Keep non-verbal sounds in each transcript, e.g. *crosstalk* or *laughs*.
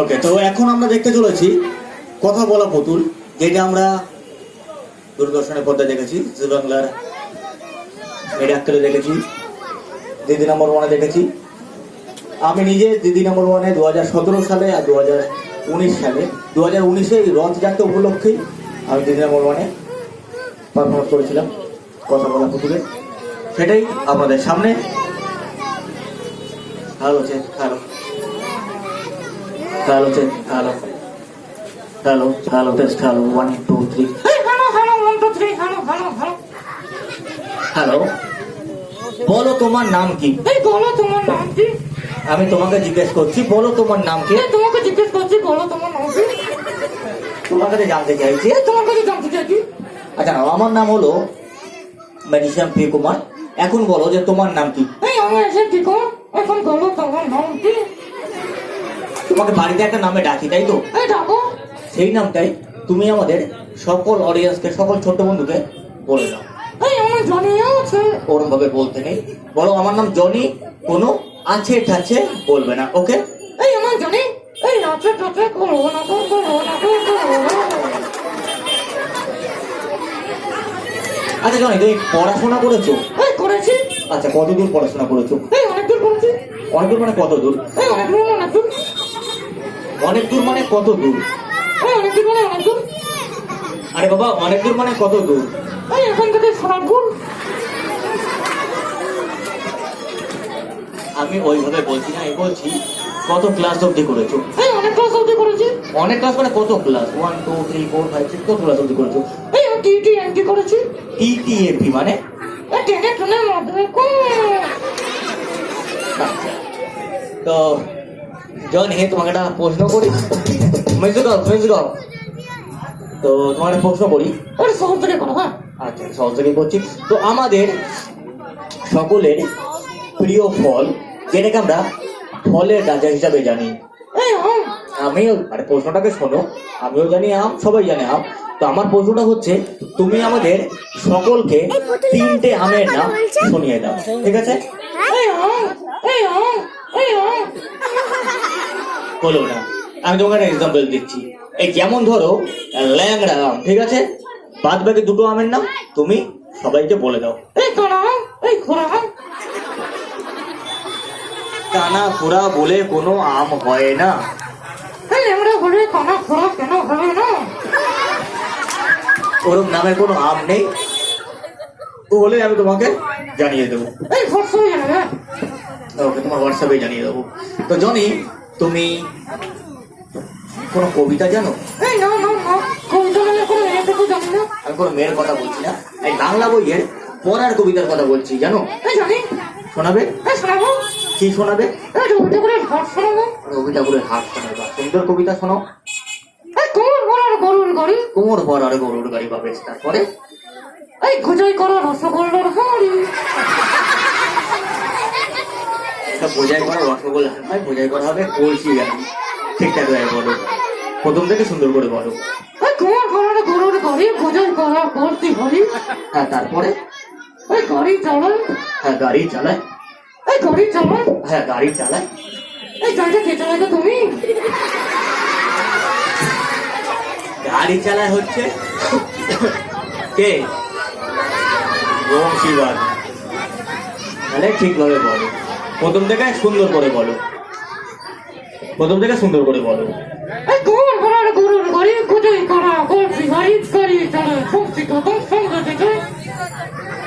ওকে তো এখন আমরা দেখতে চলেছি কথা বলা পুতুল, যেটা আমরা দূরদর্শনের পর্দায় দেখেছি জি বাংলার মিডিয়া দেখেছি, দিদি নম্বর ওয়ানে দেখেছি। আমি নিজে দিদি নম্বর ওয়ানে দু হাজার সতেরো সালে আর দু হাজার উনিশ সালে। দু হাজার উনিশে রথযাত্রা উপলক্ষেই আমি দিদি নম্বর ওয়ানে পারফরমেন্স করেছিলাম, কথা বলা পুতুলে সেটাই আপনাদের সামনে। Hello check hello hello check hello hello hello test hello one two three Hey, hello, hello, one, two, three, hello, hello, hello. Hello বলো তোমার নাম কি? এই বলো তোমার নাম কি? আমি তোমাকে জিজ্ঞেস করছি বলো তোমার নাম কি? তোমাকে জিজ্ঞেস করছি বলো তোমার নাম কি? তোমার কাছে জানতে চাইছি। তোমার কাছে জানতে চাইছি। আচ্ছা আমার নাম হলো ম্যাজিশিয়ান প্রিয় কুমার। এখন বলো যে তোমার নাম কি? এই আমি এসে কি এখন বলো তোমার নাম কি? তোমাকে বাড়িতে একটা নামে ডাকি তাই তো? ডাকো। সেই নামটাই তুমি আমাদের সকল অডিয়েন্সকে সকল ছোট বন্ধুকে বলে দাও। আমার জানিয়ে আছে। ওরম ভাবে বলতে নেই। বলো আমার নাম জনি কোনো আছে ঠাছে বলবে না ওকে? এই আমার জানি। এই আছে টাছে করো না তো না তো করো। না আচ্ছা জনি তুমি পড়াশোনা করেছ? করেছি। আচ্ছা কত দূর পড়াশোনা করেছ? অনেক দূর করেছি। অনেক দূর মানে কত দূর অনেক দূর অনেক দূর মানে কত দূর? এই অনেক দূর মানে অনেক দূর। আরে বাবা অনেক দূর মানে কত দূর? এখান থেকে সোনারপুর। আমি ওইভাবে বলছি না এই বলছি কত ক্লাস অবধি করেছ? অনেক ক্লাস অবধি করেছি। অনেক ক্লাস মানে কত class one two three four five six কত ক্লাস অবধি করেছ? টিটি এন্ট্রি করেছি। টিটিএপি মানে? এই টেনে টেনে মাধ্যমে কোন আচ্ছা। তো জন হে তোমাকে একটা প্রশ্ন করি। মেজুগাও মেজুগাও তো তোমার প্রশ্ন করি। ওর সহজ থেকে করো হ্যাঁ। আচ্ছা সহজ থেকে করছি। তো আমাদের সকলের প্রিয় ফল যেটাকে আমরা ফলের রাজা হিসাবে জানি। এই আম। আমিও আরে প্রশ্নটাকে শোনো আমিও জানি আম সবাই জানে আম। তো আমার প্রশ্নটা হচ্ছে তুমি আমাদের সকলকে তিনটে আমের নাম শুনিয়ে দাও ঠিক আছে? *laughs* বলো না। আমি তোমাকে একটা এক্সাম্পল দিচ্ছি। এই যেমন ধরো ল্যাংড়া আম ঠিক আছে? বাদ বাকি দুটো আমের নাম তুমি সবাইকে বলে দাও। এই কানা আম এই খোরা আম। কানা খোরা বলে কোনো আম হয় না। লেমড়া বলে কানা খোরা কেন হবে না? ওরম নামের কোনো আম নেই। হলে আমি তোমাকে জানিয়ে দেবো। এই ওকে তোমার হোয়াটসঅ্যাপে জানিয়ে দেবো। তো জনি তুমি কোনো কবিতা জানো? মানে আমি কোনো মেয়ের কথা বলছি না। এই বাংলা বইয়ের পড়ার কবিতার কথা বলছি জানো? শোনাবে? কি শোনাবে? হাট রবি ঠাকুরের হাট শোনাবে। সুন্দর কবিতা শোনো এই কোমর বলার গরুর গাড়ি। কোমর আর গরুর গাড়ি পাবে তারপরে? এই খোঁজাই করা রসগোল্লার হাড়ি। তা বোঝাই করা রসগোল্লা হয় বোঝাই করা হবে কলসি গাড়ি ঠিকঠাক ভাবে বলো। প্রথম থেকে সুন্দর করে বলো। গরুর করা ভর্তি হ্যাঁ তারপরে? গাড়ি চালায়। হ্যাঁ গাড়ি চালায়। এই গাড়ি চালায়। হ্যাঁ গাড়ি চালায়। এই গাড়িটা কে চালায় তুমি? গাড়ি চালায় হচ্ছে কে? বংশীবাদ। তাহলে ঠিকভাবে বলো। প্রথম থেকে সুন্দর করে বলো। প্রথম থেকে সুন্দর করে বলো।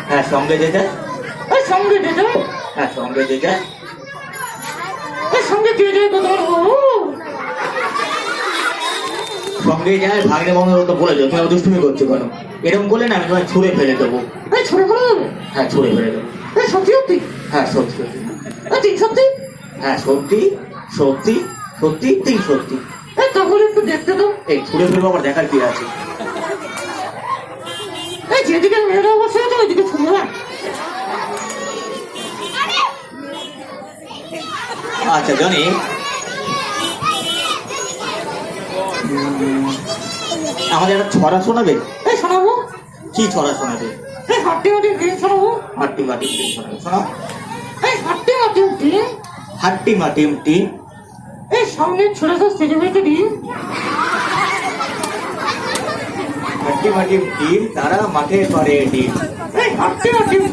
হ্যাঁ সঙ্গে যে সঙ্গে যেতে হ্যাঁ সঙ্গে সঙ্গে সঙ্গে যায় ভাগ্নে বন্ধু তো বলে যাও তুমি দুষ্টুমি করছ কেন? এরকম করলে না আমি তোমায় ছুঁড়ে ফেলে দেবো। করে দেবে? হ্যাঁ ছুঁড়ে ফেলে দেবো। সত্যি সত্যি? হ্যাঁ সত্যি সত্যি। তিন সত্যি? হ্যাঁ সত্যি সত্যি সত্যি তিন সত্যি। তাহলে একটু দেখতে দাও। এই ফেলব আবার দেখার কি আছে? এই যেদিকে মেয়েরা বসে আছে ওইদিকে শুনে না আচ্ছা জানি। আমাদের একটা ছড়া শোনাবে? এই শোনাবো। কি ছড়া শোনাবে? এই হাট্টি দিন শোনাবো। হাট্টি মাটিম টিম শোনাবে শোনাও। এই হাট্টি হাট্টি এই সামনে ছোট ছোট ডিম তারা মাঠে পারে ডিম এই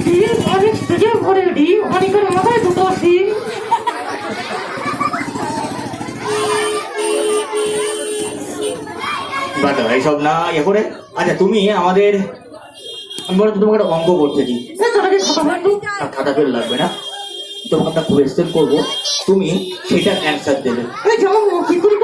ডিম অনেক স্টেজে ভরে ডিম অনেকের মাথায় দুটো সিম। বাদ এইসব না ইয়ে করে? আচ্ছা তুমি আমাদের আমি বলতো তোমাকে একটা অঙ্ক করতে দিই। খাতা পেন লাগবে না। তোমাকে একটা কোয়েশ্চেন করব। তুমি সেটার অ্যান্সার দেবে। কি করে